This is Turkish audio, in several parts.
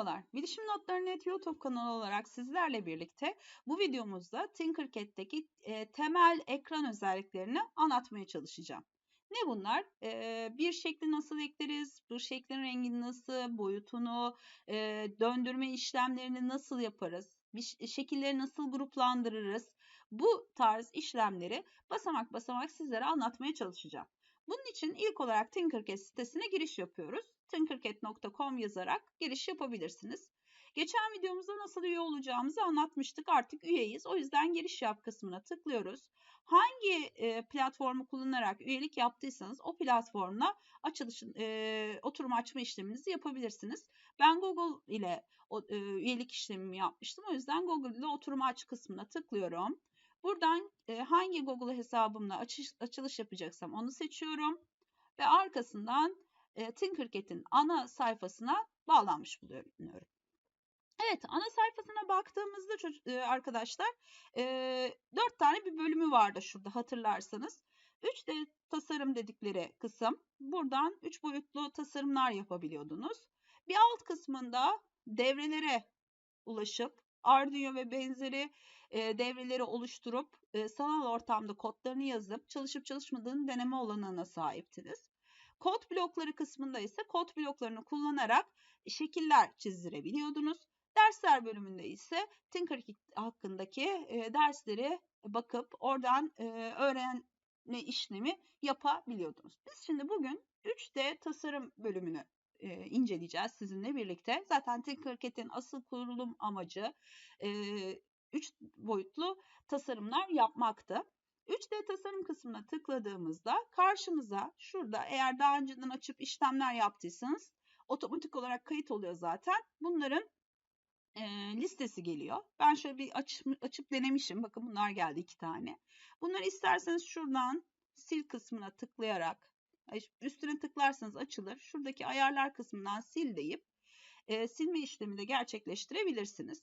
Merhabalar, Bilişim Notları Net YouTube kanalı olarak sizlerle birlikte bu videomuzda Tinkercad'deki e, temel ekran özelliklerini anlatmaya çalışacağım. Ne bunlar? E, bir şekli nasıl ekleriz, bu şeklin rengini nasıl, boyutunu, e, döndürme işlemlerini nasıl yaparız, bir şekilleri nasıl gruplandırırız, bu tarz işlemleri basamak basamak sizlere anlatmaya çalışacağım. Bunun için ilk olarak Tinkercad sitesine giriş yapıyoruz. tinkercad.com yazarak giriş yapabilirsiniz. Geçen videomuzda nasıl üye olacağımızı anlatmıştık. Artık üyeyiz. O yüzden giriş yap kısmına tıklıyoruz. Hangi e, platformu kullanarak üyelik yaptıysanız o platformla açılışın e, oturum açma işleminizi yapabilirsiniz. Ben Google ile e, üyelik işlemimi yapmıştım. O yüzden Google ile oturum aç kısmına tıklıyorum. Buradan e, hangi Google hesabımla açılış yapacaksam onu seçiyorum. Ve arkasından e, Tinkercad'in ana sayfasına bağlanmış buluyorum. Evet ana sayfasına baktığımızda e, arkadaşlar e, 4 tane bir bölümü vardı şurada hatırlarsanız. 3D tasarım dedikleri kısım. Buradan 3 boyutlu tasarımlar yapabiliyordunuz. Bir alt kısmında devrelere ulaşıp Arduino ve benzeri e, devreleri oluşturup e, sanal ortamda kodlarını yazıp çalışıp çalışmadığını deneme olanağına sahiptiniz. Kod blokları kısmında ise kod bloklarını kullanarak şekiller çizdirebiliyordunuz. Dersler bölümünde ise Tinkercad hakkındaki e, dersleri bakıp oradan e, öğrenme işlemi yapabiliyordunuz. Biz şimdi bugün 3D tasarım bölümünü e, inceleyeceğiz sizinle birlikte. Zaten Tinkercad'in asıl kurulum amacı e, 3 boyutlu tasarımlar yapmaktı. 3D tasarım kısmına tıkladığımızda karşımıza şurada eğer daha önceden açıp işlemler yaptıysanız otomatik olarak kayıt oluyor zaten. Bunların e, listesi geliyor. Ben şöyle bir aç, açıp denemişim. Bakın bunlar geldi iki tane. Bunları isterseniz şuradan sil kısmına tıklayarak üstüne tıklarsanız açılır. Şuradaki ayarlar kısmından sil deyip e, silme işlemi de gerçekleştirebilirsiniz.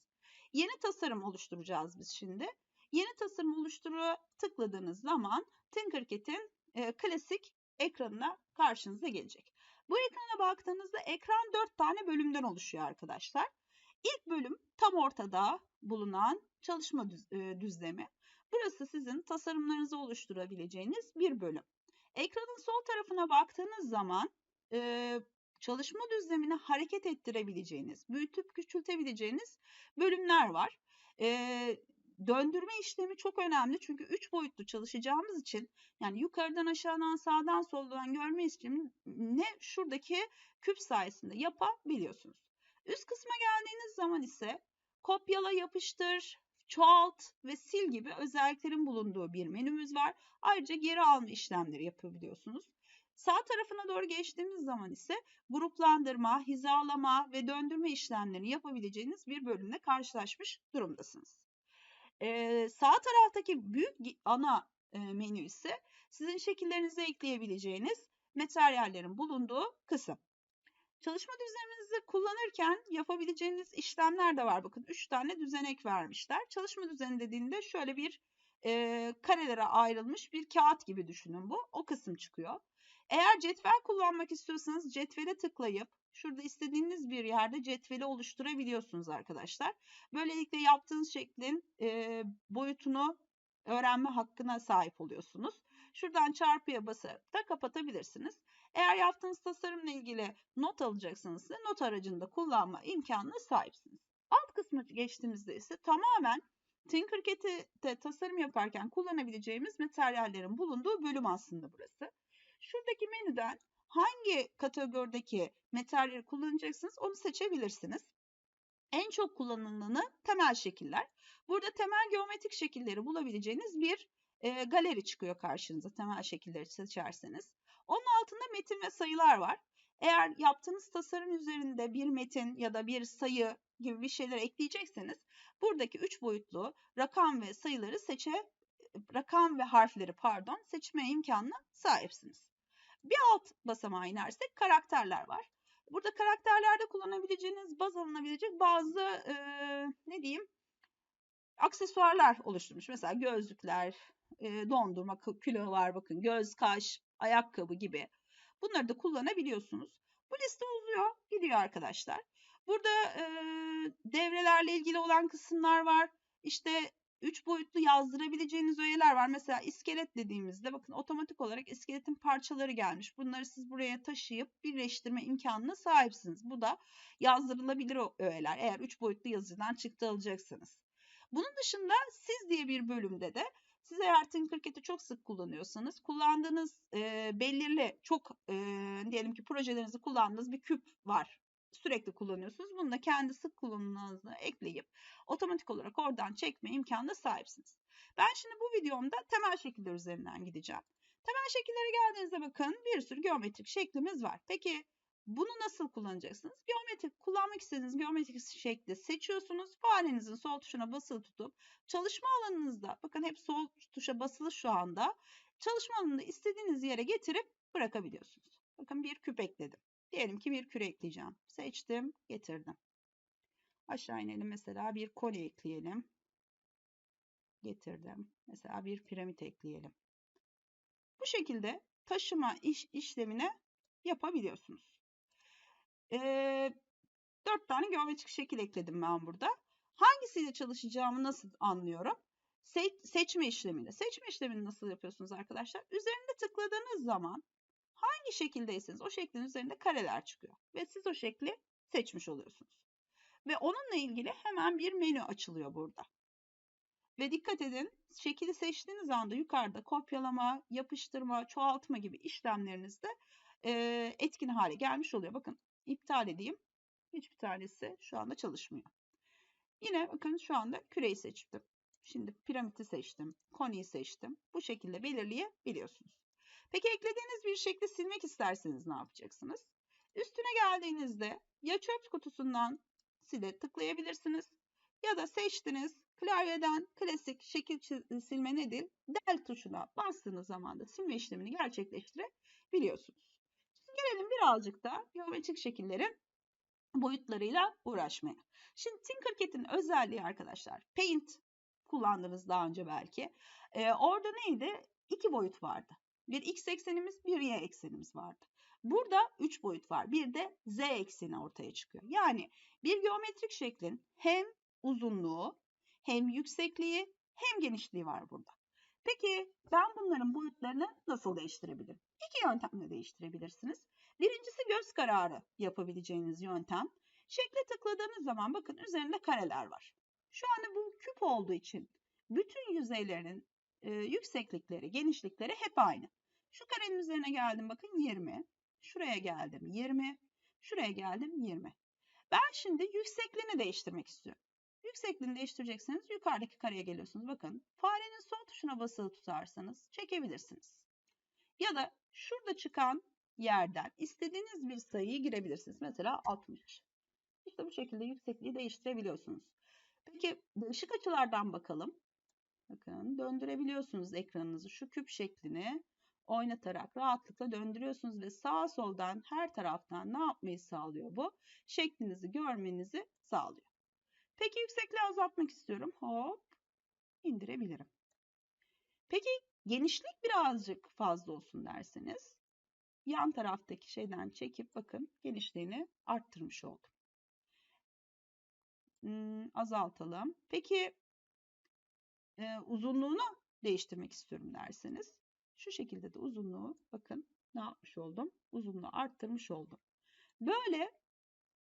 Yeni tasarım oluşturacağız biz şimdi. Yeni tasarım oluşturu tıkladığınız zaman Tinkercad'in e, klasik ekranına karşınıza gelecek. Bu ekrana baktığınızda ekran 4 tane bölümden oluşuyor arkadaşlar. İlk bölüm tam ortada bulunan çalışma düz, e, düzlemi. Burası sizin tasarımlarınızı oluşturabileceğiniz bir bölüm. Ekranın sol tarafına baktığınız zaman e, çalışma düzlemini hareket ettirebileceğiniz, büyütüp küçültebileceğiniz bölümler var. E, döndürme işlemi çok önemli çünkü 3 boyutlu çalışacağımız için yani yukarıdan aşağıdan sağdan soldan görme işlemini şuradaki küp sayesinde yapabiliyorsunuz. Üst kısma geldiğiniz zaman ise kopyala yapıştır, çoğalt ve sil gibi özelliklerin bulunduğu bir menümüz var. Ayrıca geri alma işlemleri yapabiliyorsunuz. Sağ tarafına doğru geçtiğimiz zaman ise gruplandırma, hizalama ve döndürme işlemlerini yapabileceğiniz bir bölümle karşılaşmış durumdasınız. Ee, sağ taraftaki büyük ana e, menü ise sizin şekillerinizi ekleyebileceğiniz materyallerin bulunduğu kısım. Çalışma düzeninizi kullanırken yapabileceğiniz işlemler de var. Bakın 3 tane düzenek vermişler. Çalışma düzeni dediğinde şöyle bir e, karelere ayrılmış bir kağıt gibi düşünün bu. O kısım çıkıyor. Eğer cetvel kullanmak istiyorsanız cetvele tıklayıp şurada istediğiniz bir yerde cetveli oluşturabiliyorsunuz arkadaşlar. Böylelikle yaptığınız şeklin e, boyutunu öğrenme hakkına sahip oluyorsunuz. Şuradan çarpıya basarak da kapatabilirsiniz. Eğer yaptığınız tasarımla ilgili not alacaksınız ise not aracını da kullanma imkanına sahipsiniz. Alt kısmı geçtiğimizde ise tamamen Tinkercad'de tasarım yaparken kullanabileceğimiz materyallerin bulunduğu bölüm aslında burası. Şuradaki menüden hangi kategorideki materyali kullanacaksınız onu seçebilirsiniz. En çok kullanılanı temel şekiller. Burada temel geometrik şekilleri bulabileceğiniz bir e, galeri çıkıyor karşınıza temel şekilleri seçerseniz. Onun altında metin ve sayılar var. Eğer yaptığınız tasarım üzerinde bir metin ya da bir sayı gibi bir şeyler ekleyecekseniz buradaki üç boyutlu rakam ve sayıları seçe rakam ve harfleri pardon seçme imkanına sahipsiniz. Bir alt basamağa inersek karakterler var. Burada karakterlerde kullanabileceğiniz, baz alınabilecek bazı e, ne diyeyim aksesuarlar oluşturmuş. Mesela gözlükler, e, dondurma kilolar bakın göz, kaş, ayakkabı gibi. Bunları da kullanabiliyorsunuz. Bu liste uzuyor, gidiyor arkadaşlar. Burada e, devrelerle ilgili olan kısımlar var. İşte üç boyutlu yazdırabileceğiniz öğeler var. Mesela iskelet dediğimizde bakın otomatik olarak iskeletin parçaları gelmiş. Bunları siz buraya taşıyıp birleştirme imkanına sahipsiniz. Bu da yazdırılabilir öğeler. Eğer üç boyutlu yazıcıdan çıktı alacaksınız. Bunun dışında siz diye bir bölümde de siz eğer Tinkercad'i çok sık kullanıyorsanız kullandığınız e, belirli çok e, diyelim ki projelerinizi kullandığınız bir küp var. Sürekli kullanıyorsunuz. Bunu da kendi sık kullanımınıza ekleyip otomatik olarak oradan çekme imkanına sahipsiniz. Ben şimdi bu videomda temel şekiller üzerinden gideceğim. Temel şekillere geldiğinizde bakın bir sürü geometrik şeklimiz var. Peki bunu nasıl kullanacaksınız? Geometrik kullanmak istediğiniz geometrik şekli seçiyorsunuz. Farenizin sol tuşuna basılı tutup çalışma alanınızda bakın hep sol tuşa basılı şu anda. Çalışma alanında istediğiniz yere getirip bırakabiliyorsunuz. Bakın bir küp ekledim. Diyelim ki bir küre ekleyeceğim. Seçtim, getirdim. Aşağı inelim mesela bir koli ekleyelim. Getirdim. Mesela bir piramit ekleyelim. Bu şekilde taşıma iş, işlemini yapabiliyorsunuz. Ee, 4 tane geometrik şekil ekledim ben burada. Hangisiyle çalışacağımı nasıl anlıyorum? Se seçme işleminde. Seçme işlemini nasıl yapıyorsunuz arkadaşlar? Üzerinde tıkladığınız zaman hangi şekildeyseniz o şeklin üzerinde kareler çıkıyor. Ve siz o şekli seçmiş oluyorsunuz. Ve onunla ilgili hemen bir menü açılıyor burada. Ve dikkat edin şekili seçtiğiniz anda yukarıda kopyalama, yapıştırma, çoğaltma gibi işlemlerinizde e, etkin hale gelmiş oluyor. Bakın iptal edeyim. Hiçbir tanesi şu anda çalışmıyor. Yine bakın şu anda küreyi seçtim. Şimdi piramidi seçtim. Koniyi seçtim. Bu şekilde belirleyebiliyorsunuz. Peki eklediğiniz bir şekli silmek isterseniz ne yapacaksınız? Üstüne geldiğinizde ya çöp kutusundan sile tıklayabilirsiniz ya da seçtiniz klavyeden klasik şekil silme nedir? Del tuşuna bastığınız zaman da silme işlemini gerçekleştirebiliyorsunuz. Şimdi gelelim birazcık da geometrik şekillerin boyutlarıyla uğraşmaya. Şimdi Tinkercad'in özelliği arkadaşlar Paint kullandınız daha önce belki. Ee, orada neydi? İki boyut vardı. Bir x eksenimiz, bir y eksenimiz vardı. Burada 3 boyut var. Bir de z ekseni ortaya çıkıyor. Yani bir geometrik şeklin hem uzunluğu, hem yüksekliği, hem genişliği var burada. Peki ben bunların boyutlarını nasıl değiştirebilirim? İki yöntemle değiştirebilirsiniz. Birincisi göz kararı yapabileceğiniz yöntem. Şekle tıkladığınız zaman bakın üzerinde kareler var. Şu anda bu küp olduğu için bütün yüzeylerin e, yükseklikleri, genişlikleri hep aynı. Şu karenin üzerine geldim bakın 20. Şuraya geldim 20. Şuraya geldim 20. Ben şimdi yüksekliğini değiştirmek istiyorum. Yüksekliğini değiştirecekseniz yukarıdaki kareye geliyorsunuz. Bakın farenin sol tuşuna basılı tutarsanız çekebilirsiniz. Ya da şurada çıkan yerden istediğiniz bir sayıyı girebilirsiniz. Mesela 60. İşte bu şekilde yüksekliği değiştirebiliyorsunuz. Peki ışık açılardan bakalım. Bakın döndürebiliyorsunuz ekranınızı şu küp şeklini oynatarak rahatlıkla döndürüyorsunuz ve sağ soldan her taraftan ne yapmayı sağlıyor bu? Şeklinizi görmenizi sağlıyor. Peki yüksekliği azaltmak istiyorum. Hop indirebilirim. Peki genişlik birazcık fazla olsun derseniz yan taraftaki şeyden çekip bakın genişliğini arttırmış oldum. Hmm, azaltalım. Peki e, uzunluğunu değiştirmek istiyorum derseniz şu şekilde de uzunluğu bakın ne yapmış oldum? Uzunluğu arttırmış oldum. Böyle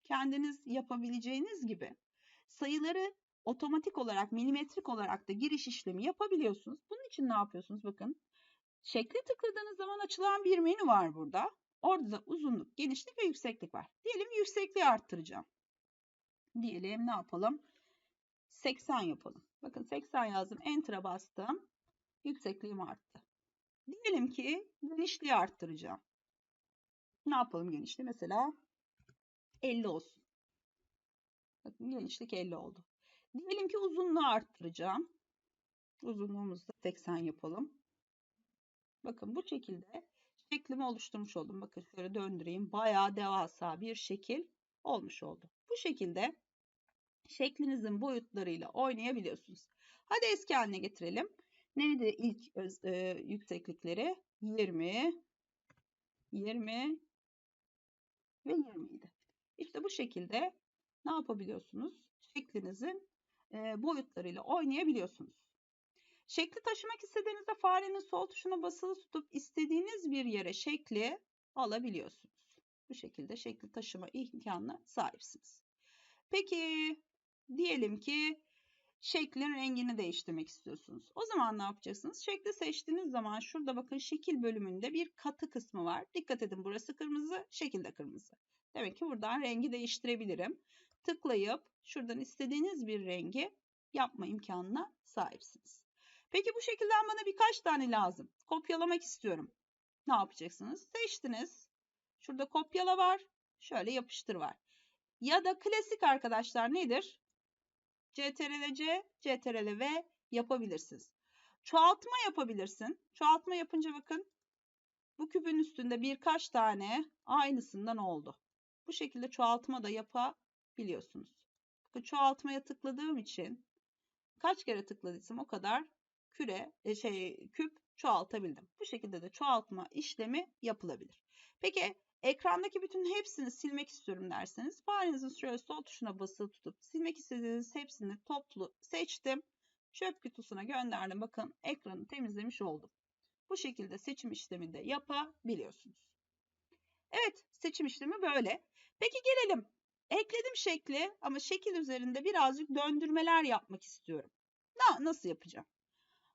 kendiniz yapabileceğiniz gibi sayıları otomatik olarak milimetrik olarak da giriş işlemi yapabiliyorsunuz. Bunun için ne yapıyorsunuz? Bakın şekli tıkladığınız zaman açılan bir menü var burada. Orada da uzunluk, genişlik ve yükseklik var. Diyelim yüksekliği arttıracağım. Diyelim ne yapalım? 80 yapalım. Bakın 80 yazdım. Enter'a bastım. Yüksekliğim arttı. Diyelim ki genişliği arttıracağım. Ne yapalım genişliği? Mesela 50 olsun. Bakın genişlik 50 oldu. Diyelim ki uzunluğu arttıracağım. Uzunluğumuzu da 80 yapalım. Bakın bu şekilde şeklimi oluşturmuş oldum. Bakın şöyle döndüreyim. Bayağı devasa bir şekil olmuş oldu. Bu şekilde şeklinizin boyutlarıyla oynayabiliyorsunuz. Hadi eski haline getirelim. Neydi ilk öz, e, yükseklikleri? 20, 20 ve 20 idi. İşte bu şekilde ne yapabiliyorsunuz? Şeklinizin e, boyutlarıyla oynayabiliyorsunuz. Şekli taşımak istediğinizde farenin sol tuşuna basılı tutup istediğiniz bir yere şekli alabiliyorsunuz. Bu şekilde şekli taşıma imkanına sahipsiniz. Peki diyelim ki şeklin rengini değiştirmek istiyorsunuz. O zaman ne yapacaksınız? Şekli seçtiğiniz zaman şurada bakın şekil bölümünde bir katı kısmı var. Dikkat edin burası kırmızı, şekil de kırmızı. Demek ki buradan rengi değiştirebilirim. Tıklayıp şuradan istediğiniz bir rengi yapma imkanına sahipsiniz. Peki bu şekilden bana birkaç tane lazım. Kopyalamak istiyorum. Ne yapacaksınız? Seçtiniz. Şurada kopyala var. Şöyle yapıştır var. Ya da klasik arkadaşlar nedir? CTRL-C, CTRL-V yapabilirsiniz. Çoğaltma yapabilirsin. Çoğaltma yapınca bakın bu küpün üstünde birkaç tane aynısından oldu. Bu şekilde çoğaltma da yapabiliyorsunuz. Bakın çoğaltmaya tıkladığım için kaç kere tıkladıysam o kadar küre e, şey küp çoğaltabildim. Bu şekilde de çoğaltma işlemi yapılabilir. Peki ekrandaki bütün hepsini silmek istiyorum derseniz farenizin şöyle sol tuşuna basılı tutup silmek istediğiniz hepsini toplu seçtim. Çöp kutusuna gönderdim. Bakın ekranı temizlemiş oldum. Bu şekilde seçim işlemi de yapabiliyorsunuz. Evet seçim işlemi böyle. Peki gelelim. Ekledim şekli ama şekil üzerinde birazcık döndürmeler yapmak istiyorum. Na, nasıl yapacağım?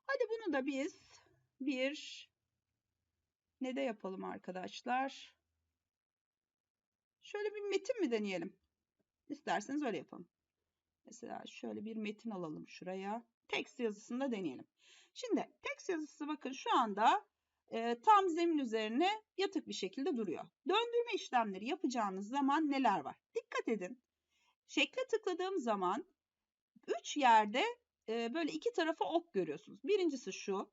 Hadi bunu da biz bir ne de yapalım arkadaşlar? Şöyle bir metin mi deneyelim? İsterseniz öyle yapalım. Mesela şöyle bir metin alalım şuraya. Text yazısında deneyelim. Şimdi text yazısı bakın şu anda e, tam zemin üzerine yatık bir şekilde duruyor. Döndürme işlemleri yapacağınız zaman neler var? Dikkat edin. Şekle tıkladığım zaman 3 yerde e, böyle iki tarafa ok görüyorsunuz. Birincisi şu.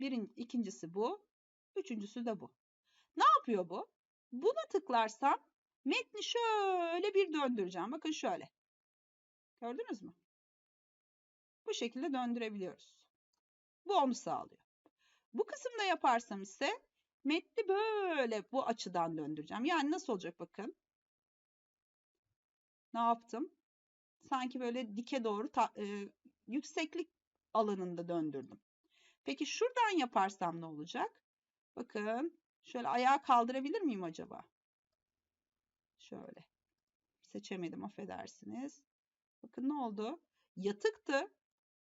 Birin, ikincisi bu. Üçüncüsü de bu. Ne yapıyor bu? Buna tıklarsam metni şöyle bir döndüreceğim. Bakın şöyle. Gördünüz mü? Bu şekilde döndürebiliyoruz. Bu onu sağlıyor. Bu kısımda yaparsam ise metni böyle bu açıdan döndüreceğim. Yani nasıl olacak bakın. Ne yaptım? Sanki böyle dike doğru ta, e, yükseklik alanında döndürdüm. Peki şuradan yaparsam ne olacak? Bakın şöyle ayağı kaldırabilir miyim acaba? Şöyle. Seçemedim affedersiniz. Bakın ne oldu? Yatıktı.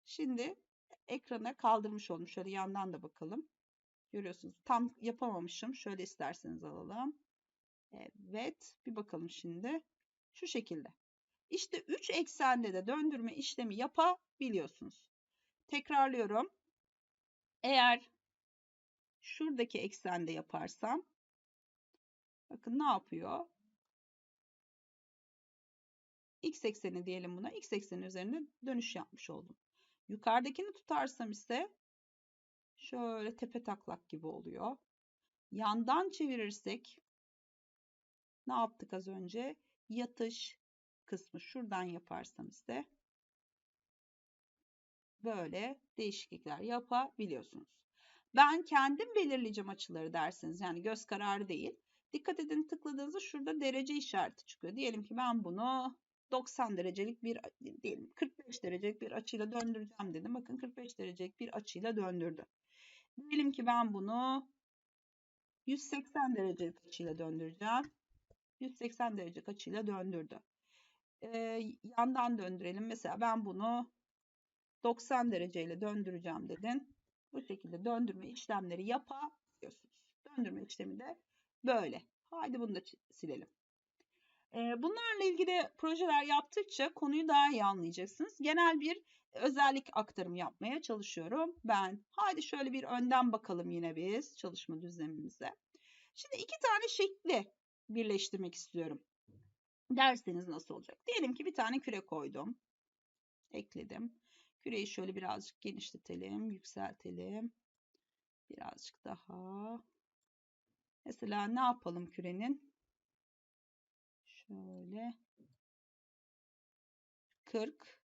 Şimdi ekrana kaldırmış oldum. Şöyle yandan da bakalım. Görüyorsunuz. Tam yapamamışım. Şöyle isterseniz alalım. Evet. Bir bakalım şimdi. Şu şekilde. İşte 3 eksende de döndürme işlemi yapabiliyorsunuz. Tekrarlıyorum. Eğer şuradaki eksende yaparsam bakın ne yapıyor? X ekseni diyelim buna. X ekseni üzerinde dönüş yapmış oldum. Yukarıdakini tutarsam ise şöyle tepe taklak gibi oluyor. Yandan çevirirsek ne yaptık az önce? Yatış kısmı şuradan yaparsam ise böyle değişiklikler yapabiliyorsunuz. Ben kendim belirleyeceğim açıları dersiniz. Yani göz kararı değil. Dikkat edin tıkladığınızda şurada derece işareti çıkıyor. Diyelim ki ben bunu 90 derecelik bir diyelim 45 derecelik bir açıyla döndüreceğim dedim. Bakın 45 derecelik bir açıyla döndürdü. Diyelim ki ben bunu 180 derecelik açıyla döndüreceğim. 180 derecelik açıyla döndürdü. Ee, yandan döndürelim. Mesela ben bunu 90 dereceyle döndüreceğim dedin. Bu şekilde döndürme işlemleri yapabiliyorsunuz. Döndürme işlemi de böyle. Haydi bunu da silelim. Bunlarla ilgili projeler yaptıkça konuyu daha iyi anlayacaksınız. Genel bir özellik aktarım yapmaya çalışıyorum ben. Haydi şöyle bir önden bakalım yine biz çalışma düzenimize. Şimdi iki tane şekli birleştirmek istiyorum. Derseniz nasıl olacak? Diyelim ki bir tane küre koydum. Ekledim. Küreyi şöyle birazcık genişletelim, yükseltelim. Birazcık daha. Mesela ne yapalım kürenin? Şöyle. 40.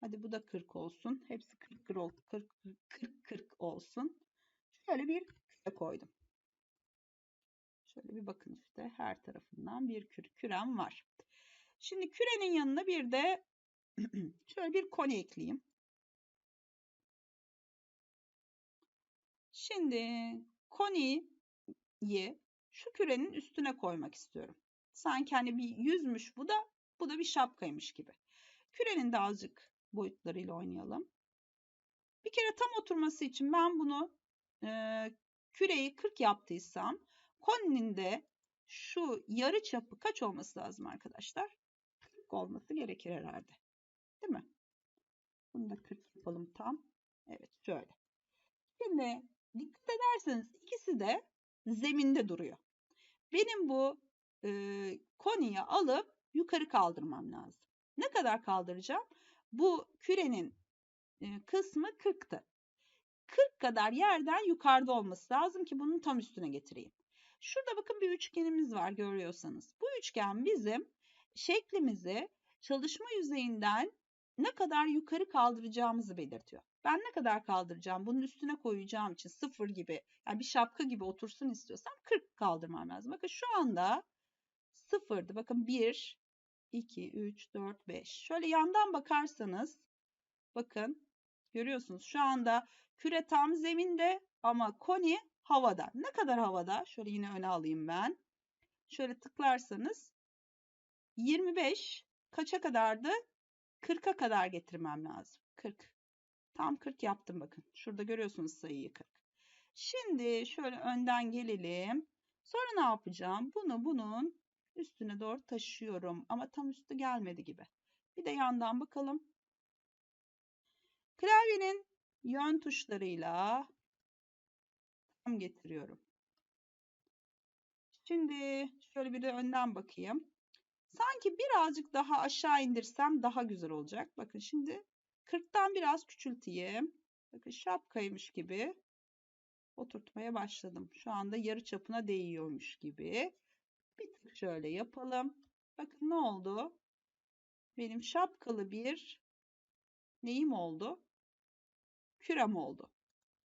Hadi bu da 40 olsun. Hepsi 40 40 40 40 40 olsun. Şöyle bir küre koydum. Şöyle bir bakın işte her tarafından bir kür, kürem var. Şimdi kürenin yanına bir de şöyle bir koni ekleyeyim. Şimdi koniyi şu kürenin üstüne koymak istiyorum. Sanki hani bir yüzmüş bu da bu da bir şapkaymış gibi. Kürenin de azıcık boyutlarıyla oynayalım. Bir kere tam oturması için ben bunu e, küreyi 40 yaptıysam koninin de şu yarı çapı kaç olması lazım arkadaşlar? 40 olması gerekir herhalde. Değil mi? Bunu da 40 yapalım tam. Evet şöyle. Şimdi dikkat ederseniz ikisi de zeminde duruyor. Benim bu e, koniyi alıp yukarı kaldırmam lazım. Ne kadar kaldıracağım? Bu kürenin e, kısmı 40'tı. 40 kadar yerden yukarıda olması lazım ki bunun tam üstüne getireyim. Şurada bakın bir üçgenimiz var görüyorsanız. Bu üçgen bizim şeklimizi çalışma yüzeyinden ne kadar yukarı kaldıracağımızı belirtiyor. Ben ne kadar kaldıracağım? Bunun üstüne koyacağım için sıfır gibi yani bir şapka gibi otursun istiyorsam 40 kaldırmam lazım. Bakın şu anda sıfırdı. Bakın 1, 2, 3, 4, 5. Şöyle yandan bakarsanız bakın görüyorsunuz şu anda küre tam zeminde ama koni havada. Ne kadar havada? Şöyle yine öne alayım ben. Şöyle tıklarsanız 25 kaça kadardı? 40'a kadar getirmem lazım. 40. Tam 40 yaptım bakın. Şurada görüyorsunuz sayıyı 40. Şimdi şöyle önden gelelim. Sonra ne yapacağım? Bunu bunun üstüne doğru taşıyorum. Ama tam üstü gelmedi gibi. Bir de yandan bakalım. Klavyenin yön tuşlarıyla tam getiriyorum. Şimdi şöyle bir de önden bakayım. Sanki birazcık daha aşağı indirsem daha güzel olacak. Bakın şimdi 40'tan biraz küçülteyim. Bakın şapkaymış gibi oturtmaya başladım. Şu anda yarı çapına değiyormuş gibi. Bir tık şöyle yapalım. Bakın ne oldu? Benim şapkalı bir neyim oldu? Kürem oldu.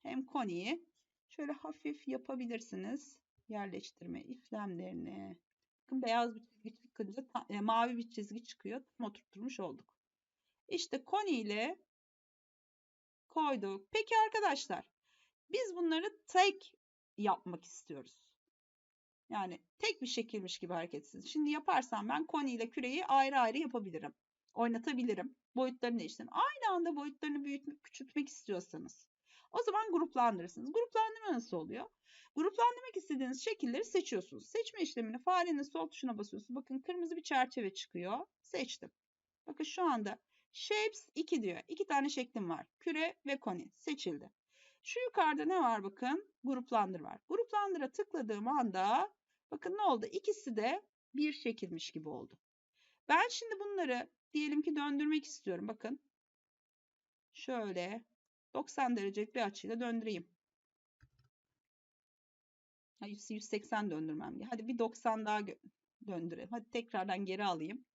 Hem koniyi şöyle hafif yapabilirsiniz. Yerleştirme işlemlerini. Bakın beyaz bir çizgi çıkınca e, mavi bir çizgi çıkıyor. Tam oturtmuş olduk. İşte koni ile koyduk. Peki arkadaşlar biz bunları tek yapmak istiyoruz. Yani tek bir şekilmiş gibi hareket etsin. Şimdi yaparsam ben koni ile küreyi ayrı ayrı yapabilirim. Oynatabilirim. Boyutlarını değiştirin. Aynı anda boyutlarını büyütmek, küçültmek istiyorsanız. O zaman gruplandırırsınız. Gruplandırma nasıl oluyor? Gruplandırmak istediğiniz şekilleri seçiyorsunuz. Seçme işlemini farenin sol tuşuna basıyorsunuz. Bakın kırmızı bir çerçeve çıkıyor. Seçtim. Bakın şu anda Shapes 2 diyor. İki tane şeklim var. Küre ve koni. Seçildi. Şu yukarıda ne var bakın? Gruplandır var. Gruplandıra tıkladığım anda bakın ne oldu? İkisi de bir şekilmiş gibi oldu. Ben şimdi bunları diyelim ki döndürmek istiyorum. Bakın. Şöyle 90 derecelik bir açıyla döndüreyim. 180 döndürmem diye. Hadi bir 90 daha döndürelim. Hadi tekrardan geri alayım.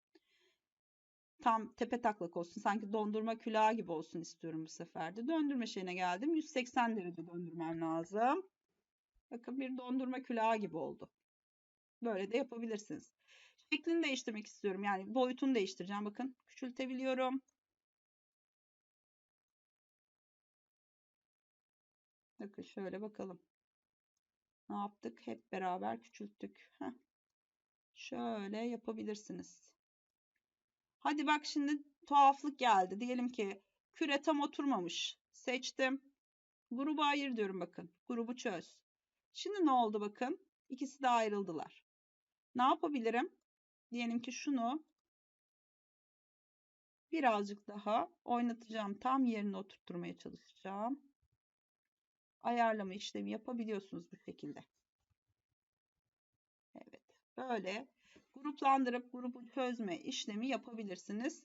Tam tepe taklak olsun. Sanki dondurma külahı gibi olsun istiyorum bu sefer de. Döndürme şeyine geldim. 180 derece döndürmem lazım. Bakın bir dondurma külahı gibi oldu. Böyle de yapabilirsiniz. Şeklini değiştirmek istiyorum. Yani boyutunu değiştireceğim. Bakın küçültebiliyorum. Bakın şöyle bakalım. Ne yaptık? Hep beraber küçülttük. Heh. Şöyle yapabilirsiniz. Hadi bak şimdi tuhaflık geldi. Diyelim ki küre tam oturmamış. Seçtim. Grubu ayır diyorum bakın. Grubu çöz. Şimdi ne oldu bakın? İkisi de ayrıldılar. Ne yapabilirim? Diyelim ki şunu birazcık daha oynatacağım. Tam yerine oturtturmaya çalışacağım. Ayarlama işlemi yapabiliyorsunuz bu şekilde. Evet. Böyle gruplandırıp grubu çözme işlemi yapabilirsiniz.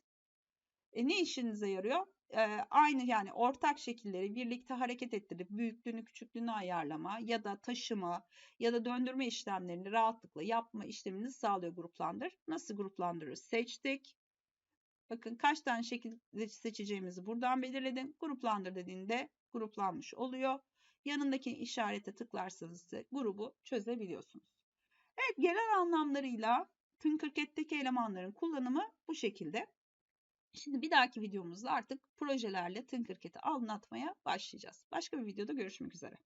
E, ne işinize yarıyor? E, aynı yani ortak şekilleri birlikte hareket ettirip büyüklüğünü küçüklüğünü ayarlama ya da taşıma ya da döndürme işlemlerini rahatlıkla yapma işlemini sağlıyor gruplandır. Nasıl gruplandırırız? Seçtik. Bakın kaç tane şekil seçeceğimizi buradan belirledim. Gruplandır dediğinde gruplanmış oluyor. Yanındaki işarete tıklarsanız grubu çözebiliyorsunuz. genel anlamlarıyla Tinkercad'deki elemanların kullanımı bu şekilde. Şimdi bir dahaki videomuzda artık projelerle Tinkercad'i anlatmaya başlayacağız. Başka bir videoda görüşmek üzere.